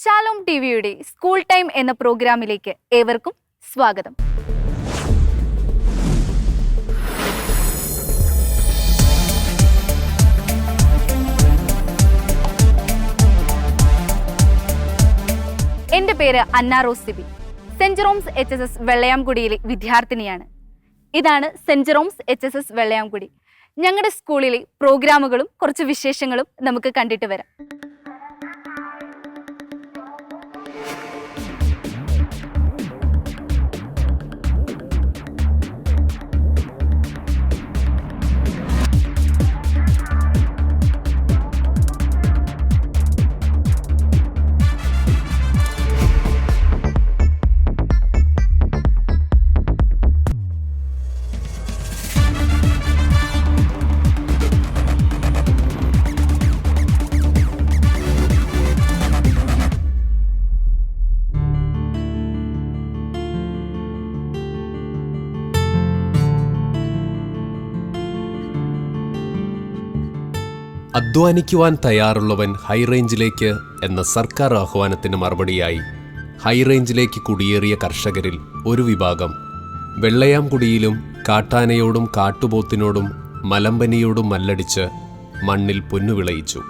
Shalom T വിയുടെ school time എന്ന പ്രോഗ്രാമിലേക്ക് ഏവർക്കും സ്വാഗതം. എന്റെ പേര് Anna Rose Sibi Jerome's H S S വെള്ളയാംകുടിയിലെ വിദ്യാർത്ഥിനിയാണ്. ഇതാണ് saint Jerome's H S S Vellayamkudi. ഞങ്ങളുടെ സ്കൂളിലെ പ്രോഗ്രാമുകളും കുറച്ച് വിശേഷങ്ങളും നമുക്ക് കണ്ടിട്ട് വരാം. അധ്വാനിക്കുവാൻ തയ്യാറുള്ളവൻ ഹൈറേഞ്ചിലേക്ക് എന്ന സർക്കാർ ആഹ്വാനത്തിന് മറുപടിയായി ഹൈറേഞ്ചിലേക്ക് കുടിയേറിയ കർഷകരിൽ ഒരു വിഭാഗം. വെള്ളയാംകുടിയിലും കാട്ടാനയോടും കാട്ടുപോത്തിനോടും മലമ്പനിയോടും മല്ലടിച്ച് മണ്ണിൽ പൊന്നുവിളയിച്ചു.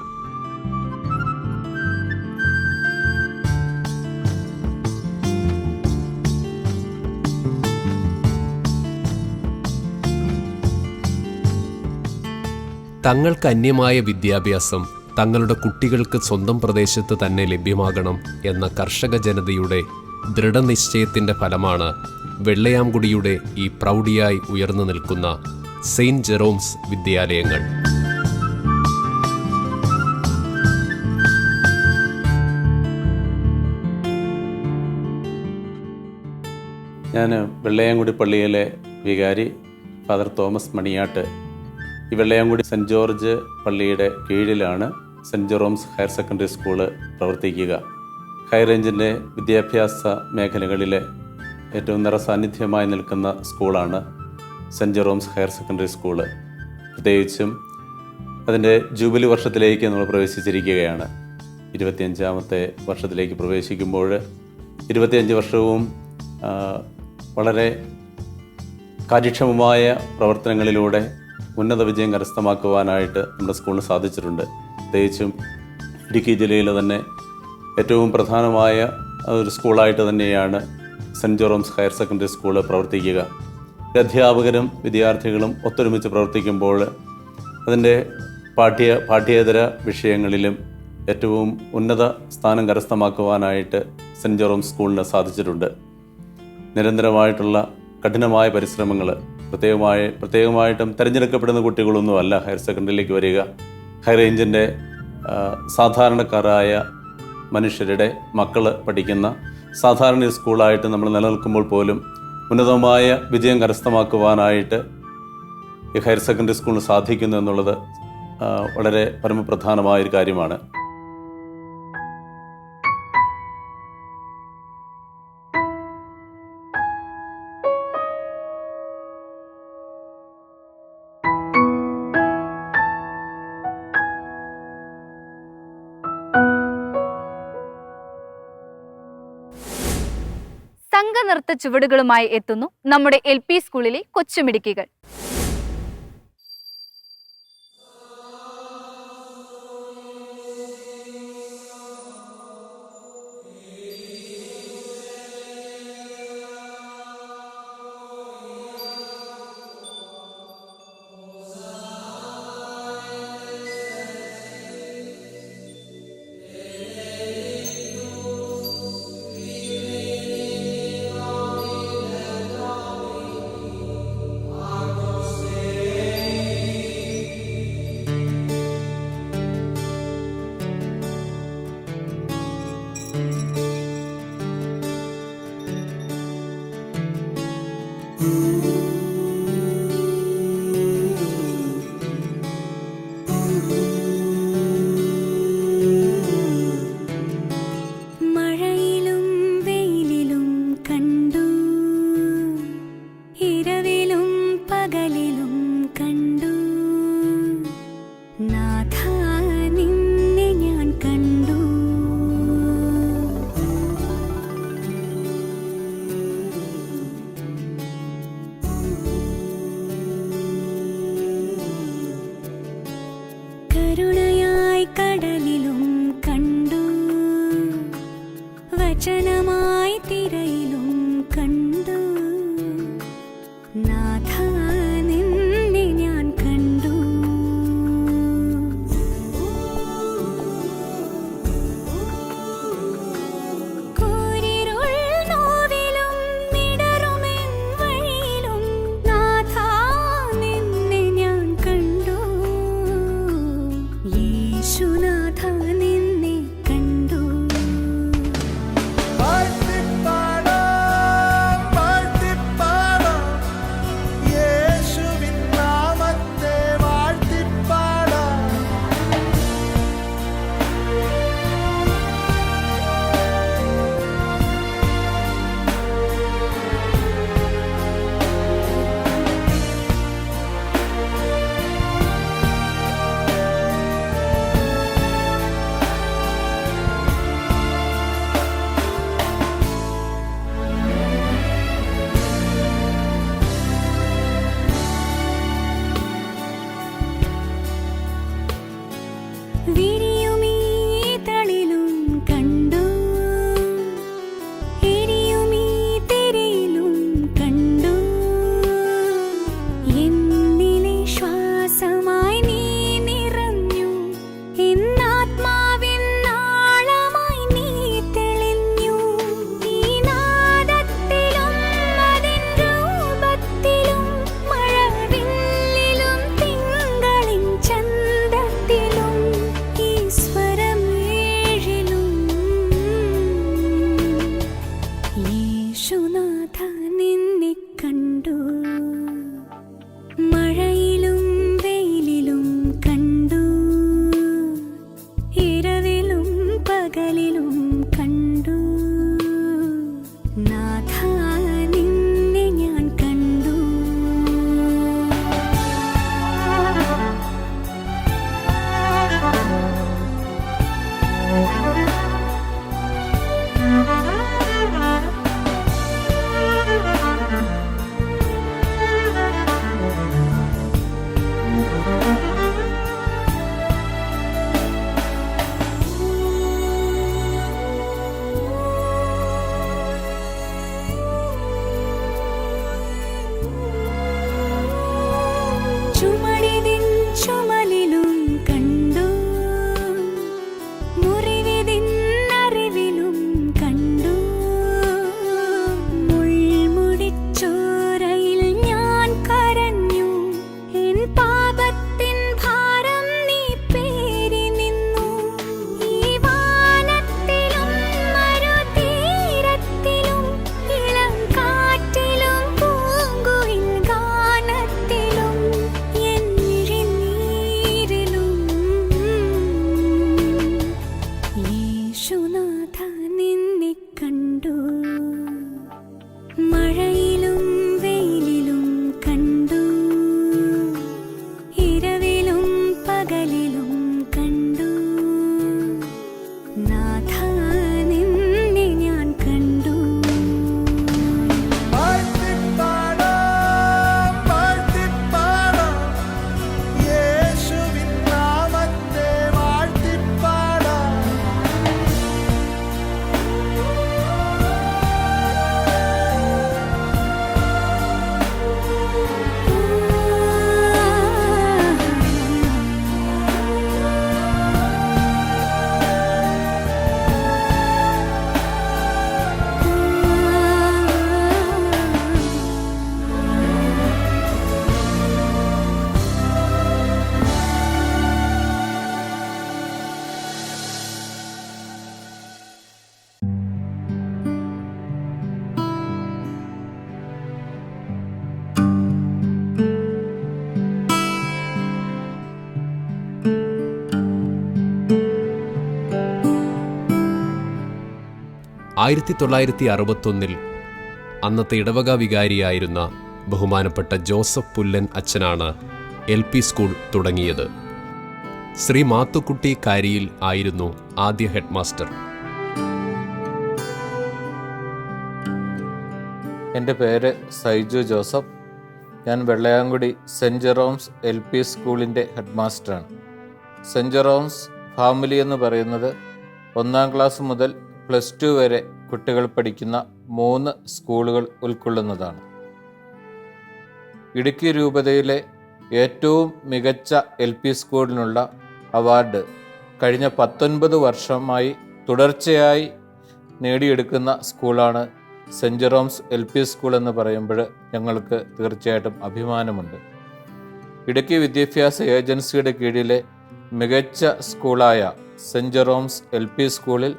തങ്ങൾക്ക് അന്യമായ വിദ്യാഭ്യാസം തങ്ങളുടെ കുട്ടികൾക്ക് സ്വന്തം പ്രദേശത്ത് തന്നെ ലഭ്യമാകണം എന്ന കർഷക ജനതയുടെ ദൃഢനിശ്ചയത്തിന്റെ ഫലമാണ് വെള്ളയാംകുടിയുടെ ഈ പ്രൗഢിയായി ഉയർന്നു നിൽക്കുന്ന സെയിന്റ് ജെറോംസ് വിദ്യാലയങ്ങൾ. ഞാൻ വെള്ളയാംകുടി പള്ളിയിലെ വികാരി ഫാദർ തോമസ് മണിയാട്ട് ഈ വെള്ളയാംകുടി സെന്റ് ജോർജ് പള്ളിയുടെ കീഴിലാണ് saint Jerome's higher secondary school പ്രവർത്തിക്കുക. ഹൈ റേഞ്ചിന്റെ വിദ്യാഭ്യാസ മേഖലകളിലെ ഏറ്റവും നിറസാന്നിധ്യമായി നിൽക്കുന്ന സ്കൂളാണ് saint Jerome's higher secondary school പ്രത്യേകിച്ചും അതിന്റെ ജൂബിലി വർഷത്തിലേക്ക് നമ്മൾ പ്രവേശിച്ചിരിക്കുകയാണ്. ഇരുപത്തിയഞ്ചാമത്തെ വർഷത്തിലേക്ക് പ്രവേശിക്കുമ്പോൾ ഇരുപത്തിയഞ്ച് വർഷവും വളരെ കാര്യക്ഷമമായ പ്രവർത്തനങ്ങളിലൂടെ ഉന്നത വിജയം കരസ്ഥമാക്കുവാനായിട്ട് നമ്മുടെ സ്കൂളിന് സാധിച്ചിട്ടുണ്ട്. പ്രത്യേകിച്ചും ഇടുക്കി ജില്ലയിലെ തന്നെ ഏറ്റവും പ്രധാനമായ ഒരു സ്കൂളായിട്ട് തന്നെയാണ് saint Jerome's higher secondary school പ്രവർത്തിക്കുക. അധ്യാപകരും വിദ്യാർത്ഥികളും ഒത്തൊരുമിച്ച് പ്രവർത്തിക്കുമ്പോൾ അതിന്റെ പാഠ്യ പാഠ്യേതര വിഷയങ്ങളിലും ഏറ്റവും ഉന്നത സ്ഥാനം കരസ്ഥമാക്കുവാനായിട്ട് സെന്റ് ജോറംസ് സ്കൂളിന് സാധിച്ചിട്ടുണ്ട്. നിരന്തരമായിട്ടുള്ള കഠിനമായ പരിശ്രമങ്ങൾ പ്രത്യേകമായി പ്രത്യേകമായിട്ടും തിരഞ്ഞെടുക്കപ്പെടുന്ന കുട്ടികളൊന്നും അല്ല ഹയർ സെക്കൻഡറിയിലേക്ക് വരിക. ഹൈ റേഞ്ചിന്റെ സാധാരണക്കാരായ മനുഷ്യരുടെ മക്കൾ പഠിക്കുന്ന സാധാരണ സ്കൂളായിട്ട് നമ്മൾ നിലനിൽക്കുമ്പോൾ പോലും ഉന്നതമായ വിജയം കരസ്ഥമാക്കുവാനായിട്ട് ഈ ഹയർ സെക്കൻഡറി സ്കൂളിന് സാധിക്കുന്നു എന്നുള്ളത് വളരെ പരമപ്രധാനമായ ഒരു കാര്യമാണ്. സംഘനൃത്ത ചുവടുകളുമായി എത്തുന്നു നമ്മുടെ എൽ പി സ്കൂളിലെ കൊച്ചുമിടുക്കികൾ. നിന്നെ കണ്ടു. ആയിരത്തി തൊള്ളായിരത്തി അറുപത്തൊന്നിൽ അന്നത്തെ ഇടവക വികാരിയായിരുന്ന ബഹുമാനപ്പെട്ട ജോസഫ് പുല്ലൻ അച്ഛനാണ് എൽ പി സ്കൂൾ തുടങ്ങിയത്. ശ്രീ മാത്തുക്കുട്ടി കാരിയിൽ ആയിരുന്നു ആദ്യ ഹെഡ്മാസ്റ്റർ. എന്റെ പേര് സൈജു ജോസഫ്. ഞാൻ Vellayamkudi saint Jerome's L P സ്കൂളിന്റെ ഹെഡ്മാസ്റ്ററാണ്. സെന്റ് ജെറോംസ് ഫാമിലി എന്ന് പറയുന്നത് ഒന്നാം ക്ലാസ് മുതൽ പ്ലസ് ടു വരെ കുട്ടികൾ പഠിക്കുന്ന മൂന്ന് സ്കൂളുകൾ ഉൾക്കൊള്ളുന്നതാണ്. ഇടുക്കി രൂപതയിലെ ഏറ്റവും മികച്ച എൽ പി സ്കൂളിനുള്ള അവാർഡ് കഴിഞ്ഞ പത്തൊൻപത് വർഷമായി തുടർച്ചയായി നേടിയെടുക്കുന്ന സ്കൂളാണ് saint Jerome's L P school എന്ന് പറയുമ്പോൾ ഞങ്ങൾക്ക് തീർച്ചയായിട്ടും അഭിമാനമുണ്ട്. ഇടുക്കി വിദ്യാഭ്യാസ ഏജൻസിയുടെ കീഴിലെ മികച്ച സ്കൂളായ സെന്റ് ജെറോംസ് എൽ പി സ്കൂളിൽ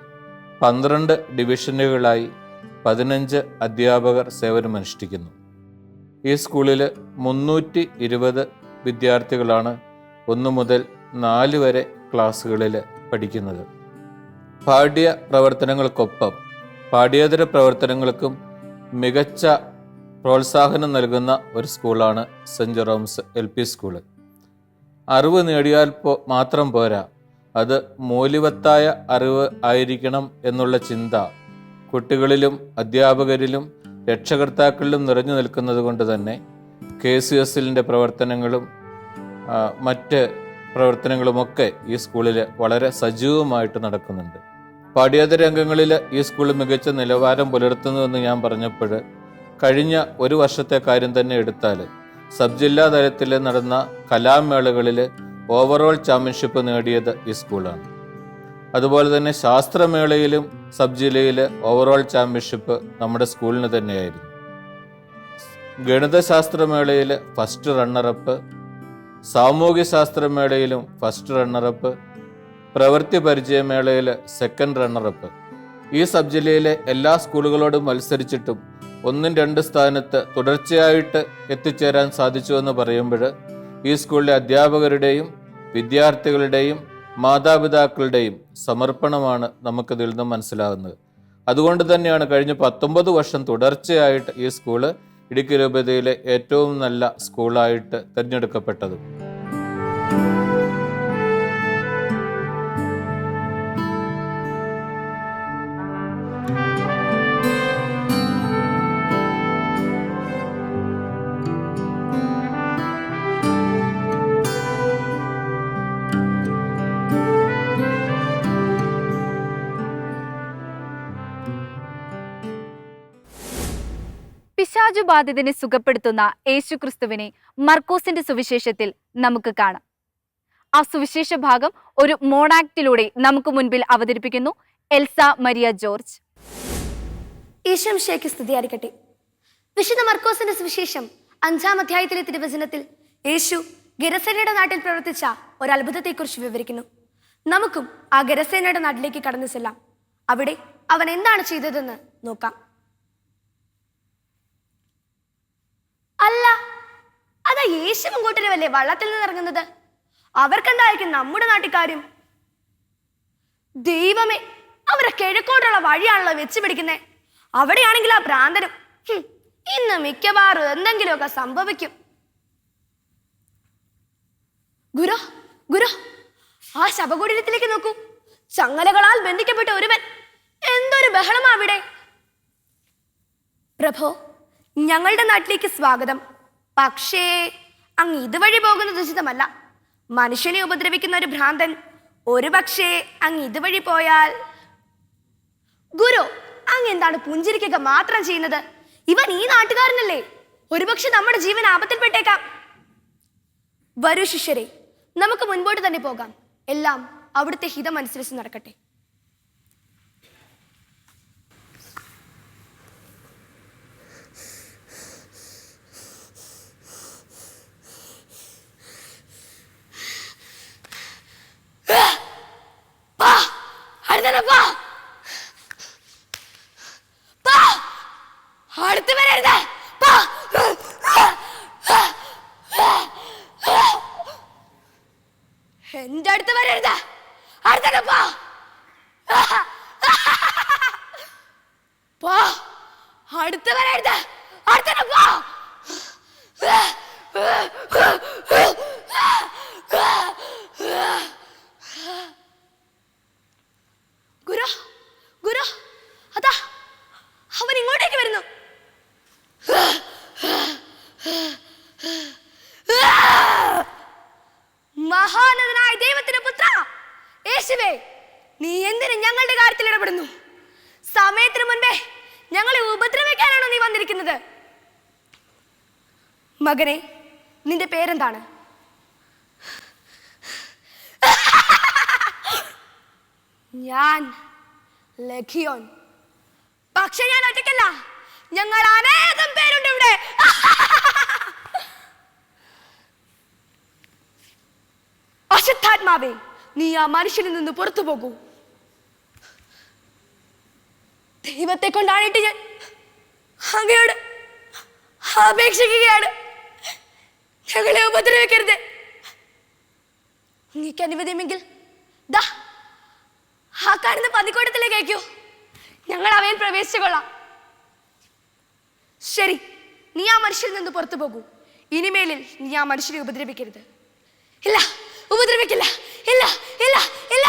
പന്ത്രണ്ട് ഡിവിഷനുകളായി പതിനഞ്ച് അധ്യാപകർ സേവനമനുഷ്ഠിക്കുന്നു. ഈ സ്കൂളിൽ മുന്നൂറ്റി ഇരുപത് വിദ്യാർത്ഥികളാണ് ഒന്നു മുതൽ നാല് വരെ ക്ലാസ്സുകളിൽ പഠിക്കുന്നത്. പാഠ്യ പ്രവർത്തനങ്ങൾക്കൊപ്പം പാഠ്യേതര പ്രവർത്തനങ്ങൾക്കും മികച്ച പ്രോത്സാഹനം നൽകുന്ന ഒരു സ്കൂളാണ് saint Jerome's L P school. അറിവ് നേടിയാൽ മാത്രം പോരാ. അത് മൂല്യവത്തായ അറിവ് ആയിരിക്കണം എന്നുള്ള ചിന്ത കുട്ടികളിലും അധ്യാപകരിലും രക്ഷകർത്താക്കളിലും നിറഞ്ഞു നിൽക്കുന്നത് കൊണ്ട് തന്നെ കെ സി എസ് എല്ലിന്റെ പ്രവർത്തനങ്ങളും മറ്റ് പ്രവർത്തനങ്ങളുമൊക്കെ ഈ സ്കൂളിൽ വളരെ സജീവമായിട്ട് നടക്കുന്നുണ്ട്. പാഠ്യേതര രംഗങ്ങളിൽ ഈ സ്കൂൾ മികച്ച നിലവാരം പുലർത്തുന്നുവെന്ന് ഞാൻ പറഞ്ഞപ്പോൾ കഴിഞ്ഞ ഒരു വർഷത്തെ കാര്യം തന്നെ എടുത്താൽ സബ് ജില്ലാ തലത്തിൽ നടന്ന കലാമേളകളിൽ ഓവറോൾ ചാമ്പ്യൻഷിപ്പ് നേടിയത് ഈ സ്കൂളാണ് അതുപോലെ തന്നെ ശാസ്ത്രമേളയിലും സബ് ജില്ലയിലെ ഓവറോൾ ചാമ്പ്യൻഷിപ്പ് നമ്മുടെ സ്കൂളിന് തന്നെയായിരുന്നു. ഗണിതശാസ്ത്രമേളയിൽ ഫസ്റ്റ് റണ്ണറപ്പ് സാമൂഹ്യശാസ്ത്രമേളയിലും ഫസ്റ്റ് റണ്ണറപ്പ് പ്രവൃത്തി പരിചയമേളയിൽ സെക്കൻഡ് റണ്ണറപ്പ് ഈ സബ് ജില്ലയിലെ എല്ലാ സ്കൂളുകളോടും മത്സരിച്ചിട്ടും ഒന്നും രണ്ട് സ്ഥാനത്ത് തുടർച്ചയായിട്ട് എത്തിച്ചേരാൻ സാധിച്ചു എന്ന് പറയുമ്പോൾ ഈ സ്കൂളിലെ അധ്യാപകരുടെയും വിദ്യാർത്ഥികളുടെയും മാതാപിതാക്കളുടെയും സമർപ്പണമാണ് നമുക്കിതിൽ നിന്നും മനസ്സിലാകുന്നത്. അതുകൊണ്ട് തന്നെയാണ് കഴിഞ്ഞ പത്തൊമ്പത് വർഷം തുടർച്ചയായിട്ട് ഈ സ്കൂൾ ഇടുക്കി രൂപതയിലെ ഏറ്റവും നല്ല സ്കൂളായിട്ട് തിരഞ്ഞെടുക്കപ്പെട്ടത്. പിശാചു സുഖപ്പെടുത്തുന്ന യേശുക്രിസ്തുവിനെ മർക്കോസിന്റെ സുവിശേഷത്തിൽ നമുക്ക് കാണാം. ആ സുവിശേഷ ഭാഗം ഒരു മോണാക്റ്റിലൂടെ നമുക്ക് മുൻപിൽ അവതരിപ്പിക്കുന്നു എൽസ മരിയ ജോർജ്. ഈശംശയ്ക്ക് സ്തുതിയായിരിക്കട്ടെ. വിശുദ്ധ മർക്കോസിന്റെ സുവിശേഷം അഞ്ചാം അധ്യായത്തിലെ തിരുവചനത്തിൽ യേശു ഗരസേനയുടെ നാട്ടിൽ പ്രവർത്തിച്ച ഒരു അത്ഭുതത്തെക്കുറിച്ച് വിവരിക്കുന്നു. നമുക്കും ആ ഗരസേനയുടെ നാട്ടിലേക്ക് കടന്നു ചെല്ലാം. അവിടെ അവൻ എന്താണ് ചെയ്തതെന്ന് നോക്കാം. അല്ല അതാ യേശുവും കൂട്ടരുമല്ലേ വള്ളത്തിൽ നിന്ന് ഇറങ്ങുന്നത് അവർക്കെന്തായിരിക്കും നമ്മുടെ നാട്ടിക്കാരും ദൈവമേ അവരെ കിഴക്കോട്ടുള്ള വഴിയാണല്ലോ വെച്ച് പിടിക്കുന്നേ. അവിടെയാണെങ്കിൽ ആ ഭ്രാന്തരും ഇന്ന് മിക്കവാറും എന്തെങ്കിലുമൊക്കെ സംഭവിക്കും. ഗുരു ഗുരു ആ ശവകുടീരത്തിലേക്ക് നോക്കൂ. ചങ്ങലകളാൽ ബന്ധിക്കപ്പെട്ട ഒരുവൻ. എന്തൊരു ബഹളമാ അവിടെ. പ്രഭോ ഞങ്ങളുടെ നാട്ടിലേക്ക് സ്വാഗതം. പക്ഷേ അങ്ങ് ഇതുവഴി പോകുന്നത് ഉചിതമല്ല. മനുഷ്യനെ ഉപദ്രവിക്കുന്ന ഒരു ഭ്രാന്തൻ ഒരു പക്ഷേ അങ്ങ് ഇതുവഴി പോയാൽ ഗുരു അങ്ങ് എന്താണ് പുഞ്ചിരിക്കുക മാത്രം ചെയ്യുന്നത്? ഇവൻ ഈ നാട്ടുകാരനല്ലേ? ഒരുപക്ഷെ നമ്മുടെ ജീവൻ ആപത്തിൽപ്പെട്ടേക്കാം. വരൂ ശിഷ്യരെ നമുക്ക് മുൻപോട്ട് തന്നെ പോകാം. എല്ലാം അവിടുത്തെ ഹിതം അനുസരിച്ച് നടക്കട്ടെ പാ, അടുത്തന്നെ പാ. പാ. അടുത്ത് വരരുത് പാ. എന്റെ അടുത്ത് വരരുത് അടുത്തന്നെ പാ പാ അടുത്ത് വരരുത് അടുത്തന്നെ പാ ഗുരു ഗുരു അതാ അവൻ ഇങ്ങോട്ടേക്ക് വരുന്നു മഹാനതനായ ദൈവത്തിന്റെ പുത്ര യേശുവേ നീ എന്തിന് കാര്യത്തിൽ സമയത്തിന് മുൻപേ ഞങ്ങളെ ഉപദ്രവിക്കാനാണോ നീ വന്നിരിക്കുന്നത്? മകനെ നിന്റെ പേരെന്താണ്? ഞാൻ ലഖിയോൻ. പക്ഷെ ഞാൻ ഒറ്റയ്ക്കല്ല. ഞങ്ങൾ അനേകം പേരുണ്ട് ഇവിടെ. അശുദ്ധാത്മാവേ നീ ആ മനുഷ്യനിൽ നിന്ന് പുറത്തു പോകൂ ദൈവത്തെ കൊണ്ടാണിട്ട് ഞാൻ അങ്ങയോട് അപേക്ഷിക്കുകയാണ്. ഞങ്ങളെ ഉപദ്രവിക്കരുത്. നീക്ക് അനുവദിയുമെങ്കിൽ ദാ ആ കാണുന്ന പന്നിക്കോട്ടത്തിലേക്ക് അയക്കൂ ഞങ്ങൾ അവയിൽ പ്രവേശിച്ചുകൊള്ളാം ശരി നീ ആ മനുഷ്യരിൽ നിന്ന് പുറത്തു പോകൂ. ഇനിമേലിൽ നീ ആ മനുഷ്യരെ ഉപദ്രവിക്കരുത്. ഇല്ല ഉപദ്രവിക്കില്ല. ഇല്ല ഇല്ല ഇല്ല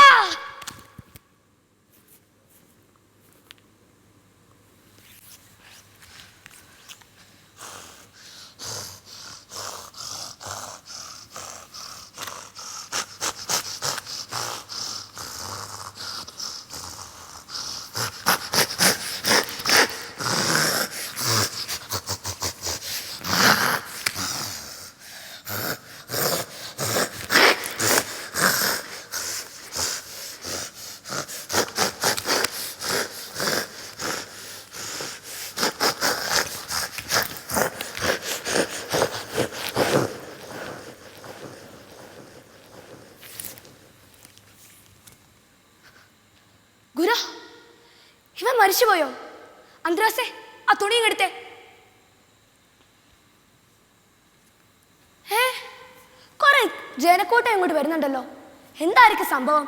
ഗുരു ഇവൻ മരിച്ചുപോയോ അന്ത്രാസേ ആ തുണി എടുത്തേ ഏ കുറെ ജനക്കൂട്ടം ഇങ്ങോട്ട് വരുന്നുണ്ടല്ലോ. എന്തായിരിക്കും സംഭവം?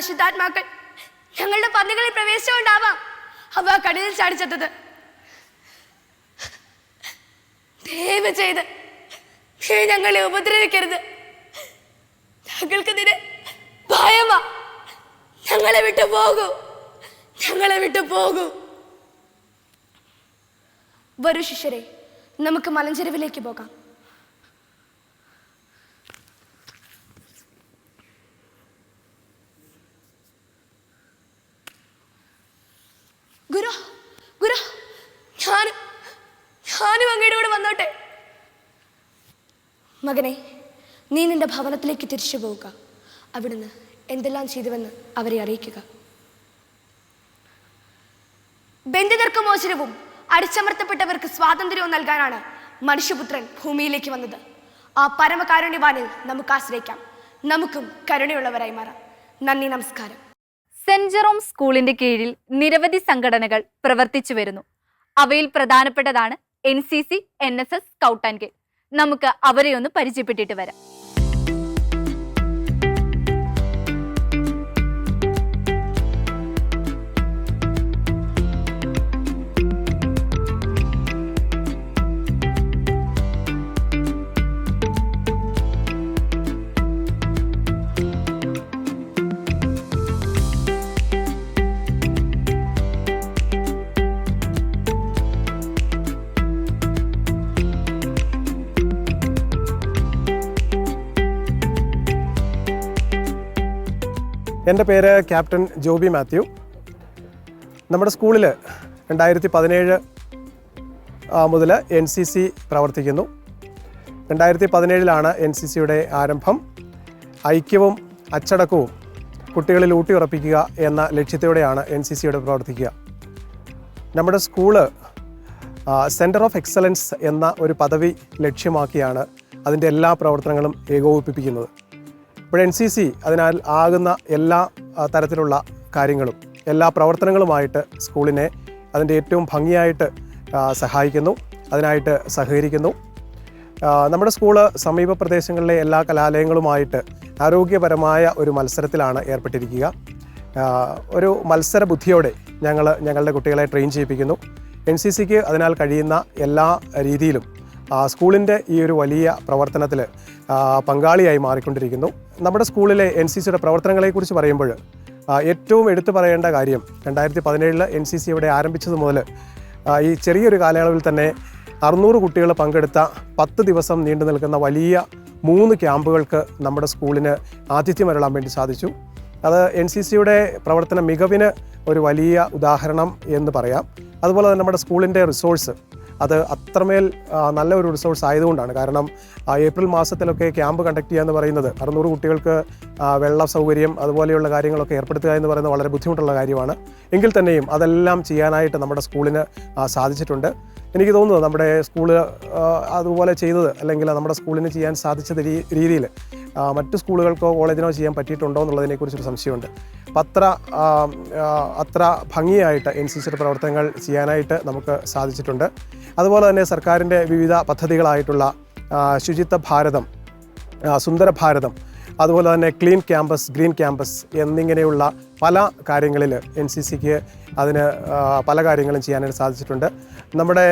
അശുദ്ധാത്മാക്കൾ. ഞങ്ങളുടെ പന്നികളിൽ പ്രവേശിച്ചുകൊണ്ടാവാം അവ കടലിൽ ചാടിച്ചെത്തത്. ദയവ് ചെയ്ത് ഞങ്ങളെ ഉപദ്രവിക്കരുത്. ഞങ്ങൾക്ക് ഭയമാ. ഞങ്ങളെ വിട്ടു പോകൂ. ഞങ്ങളെ വിട്ടു പോകൂ. വരൂ ശിഷ്യരെ നമുക്ക് മലഞ്ചെരുവിലേക്ക് പോകാം. ഗുരു ഗുരു ഞാൻ ഞാനും അങ്ങയുടെ കൂടെ വന്നോട്ടെ. മകനെ നീ നിന്റെ ഭവനത്തിലേക്ക് തിരിച്ചു പോവുക. അവിടുന്ന് എന്തെല്ലാം ചെയ്തുവെന്ന് അവരെ അറിയിക്കുക. ബന്ധിതർക്ക് മോചനവും അടിച്ചമർത്തപ്പെട്ടവർക്ക് സ്വാതന്ത്ര്യവും നൽകാനാണ് മനുഷ്യപുത്രൻ ഭൂമിയിലേക്ക് വന്നത്. ആ പരമകാരുണ്യവാനിൽ നമുക്ക് ആശ്രയിക്കാം. നമുക്കും കരുണയുള്ളവരായി മാറാം. നന്ദി നമസ്കാരം. സെന്റ് ജെറോം സ്കൂളിന്റെ കീഴിൽ നിരവധി സംഘടനകൾ പ്രവർത്തിച്ചു വരുന്നു. അവയിൽ പ്രധാനപ്പെട്ടതാണ് N C C N S S scout and guide നമുക്ക് അവരെ ഒന്ന് പരിചയപ്പെട്ടിട്ട് വരാം. എന്റെ പേര് ക്യാപ്റ്റൻ ജോബി മാത്യു. നമ്മുടെ സ്കൂളിൽ രണ്ടായിരത്തി പതിനേഴ് മുതൽ എൻ സി സി പ്രവർത്തിക്കുന്നു. രണ്ടായിരത്തി പതിനേഴിലാണ് എൻ സി സിയുടെ ആരംഭം. ഐക്യവും അച്ചടക്കവും കുട്ടികളിൽ ഊട്ടിയുറപ്പിക്കുക എന്ന ലക്ഷ്യത്തോടെയാണ് എൻ സി സിയുടെ പ്രവർത്തിക്കുക. നമ്മുടെ സ്കൂൾ സെന്റർ ഓഫ് എക്സലൻസ് എന്ന ഒരു പദവി ലക്ഷ്യമാക്കിയാണ് അതിന്റെ എല്ലാ പ്രവർത്തനങ്ങളും ഏകോപിപ്പിക്കുന്നത്. ഇപ്പോൾ എൻ സി സി അതിനാൽ ആകുന്ന എല്ലാ തരത്തിലുള്ള കാര്യങ്ങളും എല്ലാ പ്രവർത്തനങ്ങളുമായിട്ട് സ്കൂളിനെ അതിന്റെ ഏറ്റവും ഭംഗിയായിട്ട് സഹായിക്കുന്നു അതിനായിട്ട് സഹകരിക്കുന്നു. നമ്മുടെ സ്കൂൾ സമീപ പ്രദേശങ്ങളിലെ എല്ലാ കലാലയങ്ങളുമായിട്ട് ആരോഗ്യപരമായ ഒരു മത്സരത്തിലാണ് ഏർപ്പെട്ടിരിക്കുക. ഒരു മത്സര ബുദ്ധിയോടെ ഞങ്ങൾ ഞങ്ങളുടെ കുട്ടികളെ ട്രെയിൻ ചെയ്യിപ്പിക്കുന്നു. എൻ സി സിക്ക് അതിനാൽ കഴിയുന്ന എല്ലാ രീതിയിലും സ്കൂളിന്റെ ഈ ഒരു വലിയ പ്രവർത്തനത്തിൽ പങ്കാളിയായി മാറിക്കൊണ്ടിരിക്കുന്നു. നമ്മുടെ സ്കൂളിലെ എൻ സി സിയുടെ പ്രവർത്തനങ്ങളെക്കുറിച്ച് പറയുമ്പോൾ ഏറ്റവും എടുത്തു പറയേണ്ട കാര്യം രണ്ടായിരത്തി പതിനേഴിൽ എൻ സി സി ഇവിടെ ആരംഭിച്ചത് മുതൽ ഈ ചെറിയൊരു കാലയളവിൽ തന്നെ അറുന്നൂറ് കുട്ടികൾ പങ്കെടുത്ത പത്ത് ദിവസം നീണ്ടു നിൽക്കുന്ന വലിയ മൂന്ന് ക്യാമ്പുകൾക്ക് നമ്മുടെ സ്കൂളിന് ആതിഥ്യമരുളാൻ വേണ്ടി സാധിച്ചു. അത് എൻ സി സിയുടെ പ്രവർത്തന മികവിന് ഒരു വലിയ ഉദാഹരണം എന്ന് പറയാം. അതുപോലെ തന്നെ നമ്മുടെ സ്കൂളിന്റെ റിസോഴ്സ് അത് അത്രമേൽ നല്ല ഒരു റിസോഴ്സ് ആയതുകൊണ്ടാണ്. കാരണം ഏപ്രിൽ മാസത്തിലൊക്കെ ക്യാമ്പ് കണ്ടക്ട് ചെയ്യുക എന്ന് പറയുന്നത് അറുന്നൂറ് കുട്ടികൾക്ക് വെള്ള സൗകര്യം അതുപോലെയുള്ള കാര്യങ്ങളൊക്കെ ഏർപ്പെടുത്തുക എന്ന് പറയുന്നത് വളരെ ബുദ്ധിമുട്ടുള്ള കാര്യമാണ്. എങ്കിൽ തന്നെയും അതെല്ലാം ചെയ്യാനായിട്ട് നമ്മുടെ സ്കൂളിന് സാധിച്ചിട്ടുണ്ട്. എനിക്ക് തോന്നുന്നു നമ്മുടെ സ്കൂൾ അതുപോലെ ചെയ്തത് അല്ലെങ്കിൽ നമ്മുടെ സ്കൂളിന് ചെയ്യാൻ സാധിച്ച രീതിയിൽ മറ്റു സ്കൂളുകൾക്കോ കോളേജിനോ ചെയ്യാൻ പറ്റിയിട്ടുണ്ടോ എന്നുള്ളതിനെക്കുറിച്ചൊരു സംശയമുണ്ട്. അപ്പം അത്ര അത്ര ഭംഗിയായിട്ട് എൻ സി സിയുടെ പ്രവർത്തനങ്ങൾ ചെയ്യാനായിട്ട് നമുക്ക് സാധിച്ചിട്ടുണ്ട്. അതുപോലെ തന്നെ സർക്കാരിന്റെ വിവിധ പദ്ധതികളായിട്ടുള്ള ശുചിത്വ ഭാരതം സുന്ദര ഭാരതം അതുപോലെ തന്നെ ക്ലീൻ ക്യാമ്പസ് ഗ്രീൻ ക്യാമ്പസ് എന്നിങ്ങനെയുള്ള പല കാര്യങ്ങളിൽ എൻ സി സിക്ക് അതിന് പല കാര്യങ്ങളും ചെയ്യാനായിട്ട് സാധിച്ചിട്ടുണ്ട്. നമ്മുടെ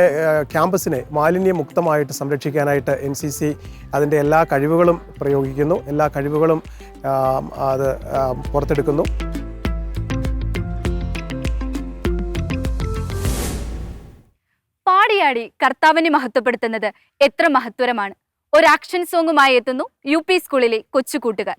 ക്യാമ്പസിനെ മാലിന്യമുക്തമായിട്ട് സംരക്ഷിക്കാനായിട്ട് എൻ സി സി അതിന്റെ എല്ലാ കഴിവുകളും പ്രയോഗിക്കുന്നു. എല്ലാ കഴിവുകളും അത് പുറത്തെടുക്കുന്നു. പാടിയാടി കർത്താവിനെ മഹത്വപ്പെടുത്തുന്നത്. എത്ര മഹത്വരമാണ്. ഒരു ആക്ഷൻ സോങ്ങുമായി എത്തുന്നു. യു പി സ്കൂളിലെ കൊച്ചു കൂട്ടുകാർ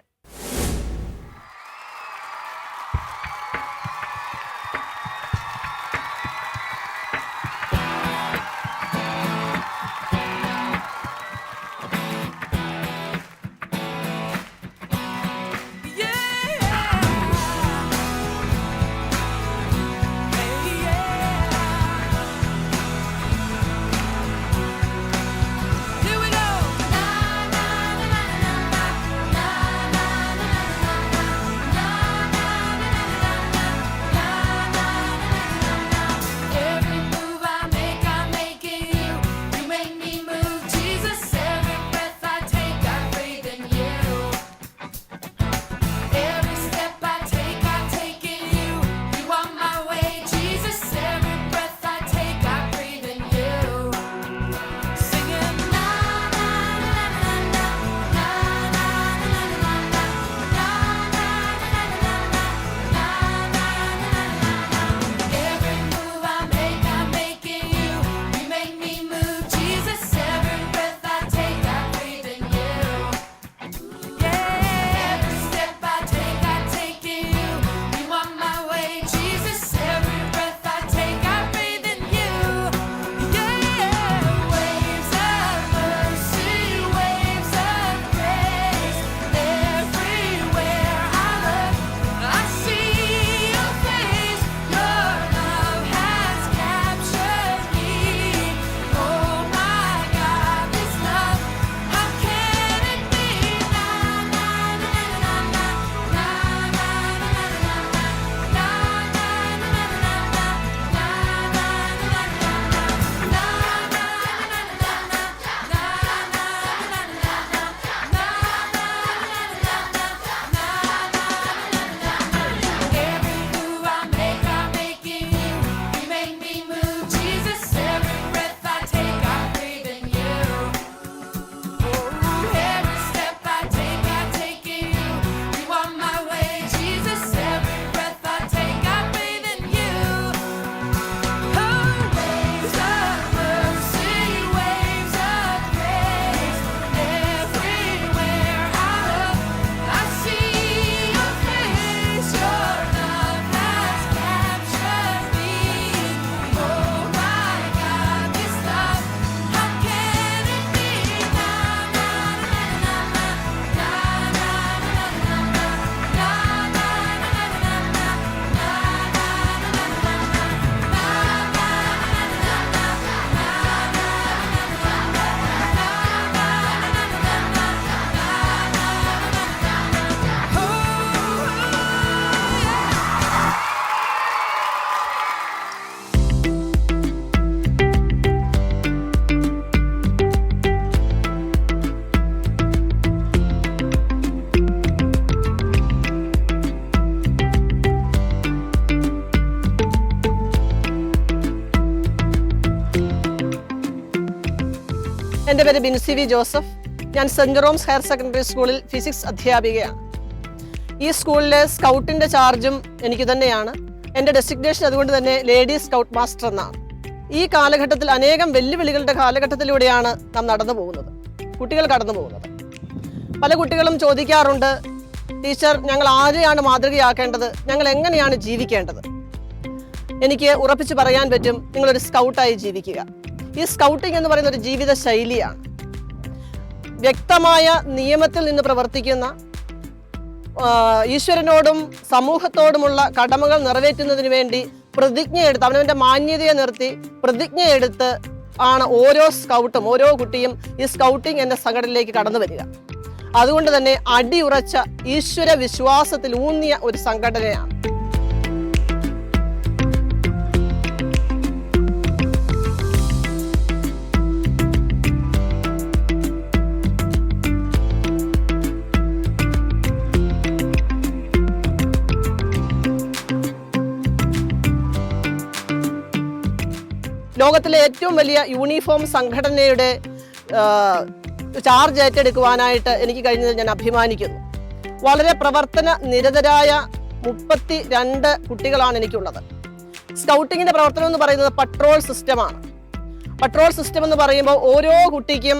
പേര് ബിൻസി വി ജോസഫ്. ഞാൻ സെന്റ് റോംസ് ഹയർ സെക്കൻഡറി സ്കൂളിൽ ഫിസിക്സ് അധ്യാപികയാണ്. ഈ സ്കൂളിലെ സ്കൗട്ടിന്റെ ചാർജും എനിക്ക് തന്നെയാണ്. എന്റെ ഡെസിഗ്നേഷൻ അതുകൊണ്ട് തന്നെ ലേഡി സ്കൗട്ട് മാസ്റ്റർ എന്നാണ്. ഈ കാലഘട്ടത്തിൽ അനേകം വെല്ലുവിളികളുടെ കാലഘട്ടത്തിലൂടെയാണ് നാം നടന്നു പോകുന്നത്. കുട്ടികൾ കടന്നു പോകുന്നത്. പല കുട്ടികളും ചോദിക്കാറുണ്ട് ടീച്ചർ ഞങ്ങൾ ആരെയാണ് മാതൃകയാക്കേണ്ടത്? ഞങ്ങൾ എങ്ങനെയാണ് ജീവിക്കേണ്ടത്? എനിക്ക് ഉറപ്പിച്ച് പറയാൻ പറ്റും നിങ്ങളൊരു സ്കൗട്ടായി ജീവിക്കുക. ഈ സ്കൗട്ടിംഗ് എന്ന് പറയുന്ന ഒരു ജീവിത ശൈലിയാണ്. വ്യക്തമായ നിയമത്തിൽ നിന്ന് പ്രവർത്തിക്കുന്ന ഈശ്വരനോടും സമൂഹത്തോടുമുള്ള കടമകൾ നിറവേറ്റുന്നതിന് വേണ്ടി പ്രതിജ്ഞയെടുത്ത് അവനവന്റെ മാന്യതയെ നിർത്തി പ്രതിജ്ഞയെടുത്ത് ആണ് ഓരോ സ്കൗട്ടും ഓരോ കുട്ടിയും ഈ സ്കൗട്ടിംഗ് എന്ന സംഘടനയിലേക്ക് കടന്നു വരിക. അതുകൊണ്ട് തന്നെ അടിയുറച്ച ഈശ്വര വിശ്വാസത്തിൽ ഊന്നിയ ഒരു സംഘടനയാണ്. ലോകത്തിലെ ഏറ്റവും വലിയ യൂണിഫോം സംഘടനയുടെ ചാർജ് ഏറ്റെടുക്കുവാനായിട്ട് എനിക്ക് കഴിഞ്ഞത് ഞാൻ അഭിമാനിക്കുന്നു. വളരെ പ്രവർത്തന നിരതരായ മുപ്പത്തി രണ്ട് കുട്ടികളാണ് എനിക്കുള്ളത്. സ്കൗട്ടിങ്ങിന്റെ പ്രവർത്തനം എന്ന് പറയുന്നത് പട്രോൾ സിസ്റ്റമാണ് പട്രോൾ സിസ്റ്റം എന്ന് പറയുമ്പോൾ ഓരോ കുട്ടിക്കും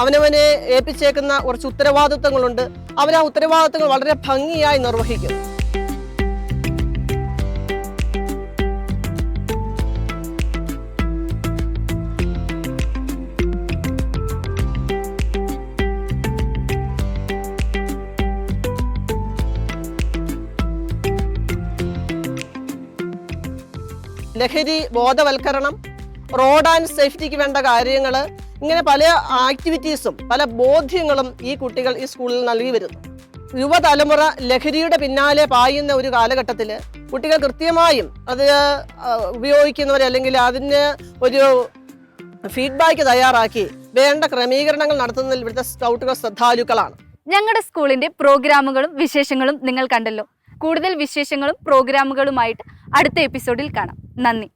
അവനവനെ ഏൽപ്പിച്ചേക്കുന്ന കുറച്ച് ഉത്തരവാദിത്തങ്ങളുണ്ട്. അവൻ ആ ഉത്തരവാദിത്തങ്ങൾ വളരെ ഭംഗിയായി നിർവഹിക്കും ലഹരി ബോധവൽക്കരണം റോഡ് ആൻഡ് സേഫ്റ്റിക്ക് വേണ്ട കാര്യങ്ങൾ ഇങ്ങനെ പല ആക്ടിവിറ്റീസും പല ബോധ്യങ്ങളും ഈ കുട്ടികൾ ഈ സ്കൂളിൽ നൽകി വരുന്നു. യുവതലമുറ ലഹരിയുടെ പിന്നാലെ പായുന്ന ഒരു കാലഘട്ടത്തിൽ കുട്ടികൾ കൃത്യമായും അത് ഉപയോഗിക്കുന്നവർ അല്ലെങ്കിൽ അതിന് ഒരു ഫീഡ്ബാക്ക് തയ്യാറാക്കി വേണ്ട ക്രമീകരണങ്ങൾ നടത്തുന്നതിൽ ഇവിടുത്തെ സ്കൗട്ടുകൾ ശ്രദ്ധാലുക്കളാണ്. ഞങ്ങളുടെ സ്കൂളിന്റെ പ്രോഗ്രാമുകളും വിശേഷങ്ങളും നിങ്ങൾ കണ്ടല്ലോ. കൂടുതൽ വിശേഷങ്ങളും പ്രോഗ്രാമുകളുമായിട്ട് അടുത്ത എപ്പിസോഡിൽ കാണാം. നന്ദി.